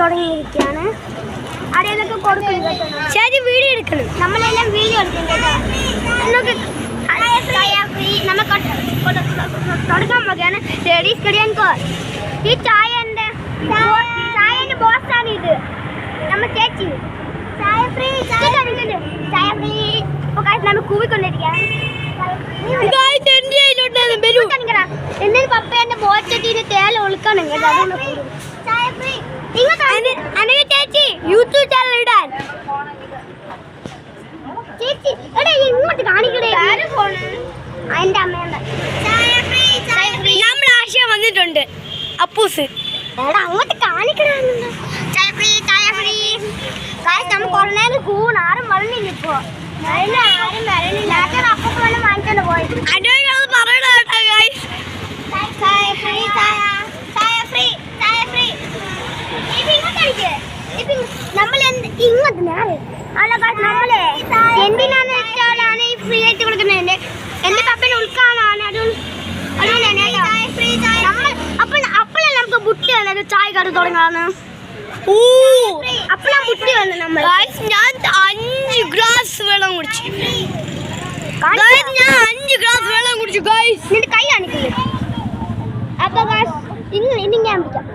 തുടങ്ങിയിരിക്കുകയാണ്. അടയിലൊക്കെ കൊടുക്കും ശരി വീഡിയോ എടുക്കണം. നമ്മളെല്ലാം വീഡിയോ എടുക്കും കേട്ടോ. നമുക്ക് തുടങ്ങാൻ പോകുകയാണ് ലേഡീസ് കടിയാൻ കോ ഈ ചായ എന്റെ ചായന്റെ ബോസാണ് ഇത്. നമ്മ ചേച്ചി. ചായ ഫ്രീ ചായ ചായ ഫ്രീ അപ്പോൾ കാശ് നമ്മൾ കൂവിക്കൊണ്ടിരിക്കുകയാണ് എന്നിട്ട് പപ്പ എന്റെ ബോച്ചട്ടിന് തേല ഒളിക്കണം കേട്ടോ? അനക ചേച്ചി യൂട്യൂബ് ചാനൽ ഇടാൻ. ചേച്ചി എടാ ഇങ്ങോട്ട് കാണിക്കടേ. എന്റെ അമ്മയുണ്ട് നമ്മൾ ആശയം വന്നിട്ടുണ്ട്. അപ്പൂസ്. എടാ അങ്ങോട്ട് കാണിക്കണമെന്നുണ്ട് ചായ ഫ്രീ ചായ ഫ്രീ. നമ്മൾ കുറേ നേരം കൂണ് ആരും വരണില്ല ഇപ്പോ. ആരും വരണില്ല. അപ്പൊക്കെ വല്ല വാങ്ങിച്ചോണ്ട് പോയി അനുവത് പറയണ കേട്ടോ ഗായ്സ് ചായ ഫ്രീ ചായ ചായ ഫ്രീ ചായ ഫ്രീ ഇപ്പൊ ഇങ്ങോട്ട് അടിക്ക്. ഇപ്പൊ ഇങ്ങ- നമ്മൾ എന്ത് ഇങ്ങോട്ട് നേരെ അല്ല നമ്മളെ എന്തിനാന്ന് വെച്ചാലാണ് ഈ ഫ്രീ ആയിട്ട് കൊടുക്കുന്നത് എന്റെ പപ്പന് അപ്പോൾ അപ്പോഴല്ലേ നമുക്ക് ബുട്ടി വന്നത് ചായ കട തുടങ്ങാന്ന്? ഓ അപ്പോഴാ ബുട്ടി വന്നത് നമ്മൾ ഞാൻ അഞ്ച് ഗ്ലാസ് വെള്ളം കുടിച്ചു. ഞാൻ അഞ്ച് ഗ്ലാസ് വെള്ളം കുടിച്ചു കൈ കാണിക്കില്ലേ? അപ്പൊ ഇന്ന് ഇനി ഞാൻ പിടിക്കാം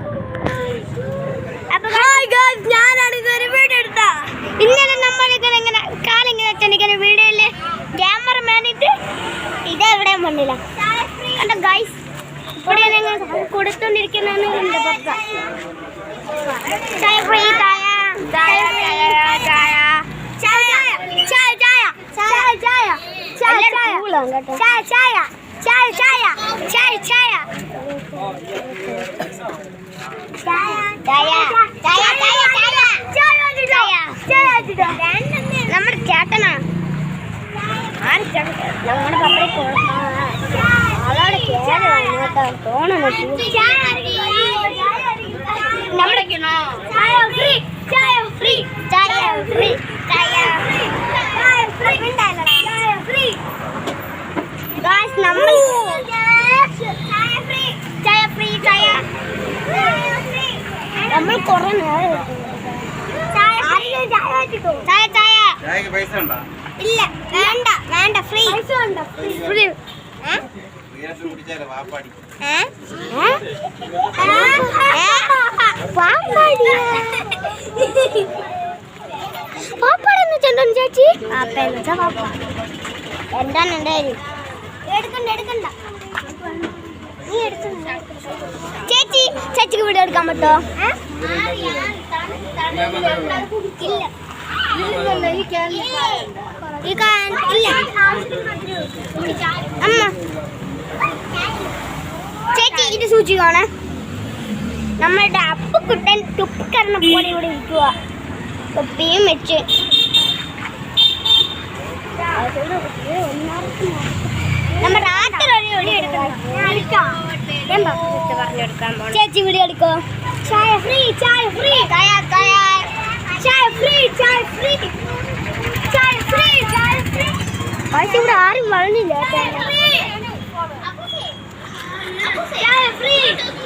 കൊടുത്തോണ്ടിരിക്കുന്ന നമ്മുടെ ചേട്ടനാ ആ ചേട്ടൻ നമ്മുടെ പപ്പയെ കൊടുക്കണം നമ്മൾ ഫ്രീ ഫ്രീ നമ്മൾ കുറേ നേരം ചായ ചായ ചായ ചായക്ക് പൈസ ഉണ്ടോ? ഇല്ല വേണ്ട വേണ്ട ഫ്രീ ഫ്രീ വീരത്ത് കുടിച്ചാലേ വാപ്പാടി പാപ്പാടെന്ന് ചെണ്ടൻ ചേച്ചി എന്താണ് ഉണ്ടായി എടുക്കണ്ട എടുക്കണ്ട നീ എടുക്കണ്ട ചേച്ചി ചേച്ചിക്ക് വീഡിയോ എടുക്കാൻ പറ്റോ ഇല്ല ഈ കാ- ഇല്ല അമ്മ സൂചിക്കാണ് നമ്മളുടെ അപ്പുക്കുട്ടൻ തുപ്പിക്കരണ പോലെ ഇവിടെ ഇരിക്കുക തൊപ്പിയും വെച്ച്. നമ്മുടെ ഒരു ഒളി എടുക്കണം ചേച്ചി വീഡിയോ എടുക്കോ? ചായ ഫ്രീ ചായ ഫ്രീ. ചായ ചായ. ചായ ഫ്രീ ചായ ഫ്രീ. ചായ ഫ്രീ ചായ ഫ്രീ. ഇവിടെ ആരും വളർന്നില്ല I am free.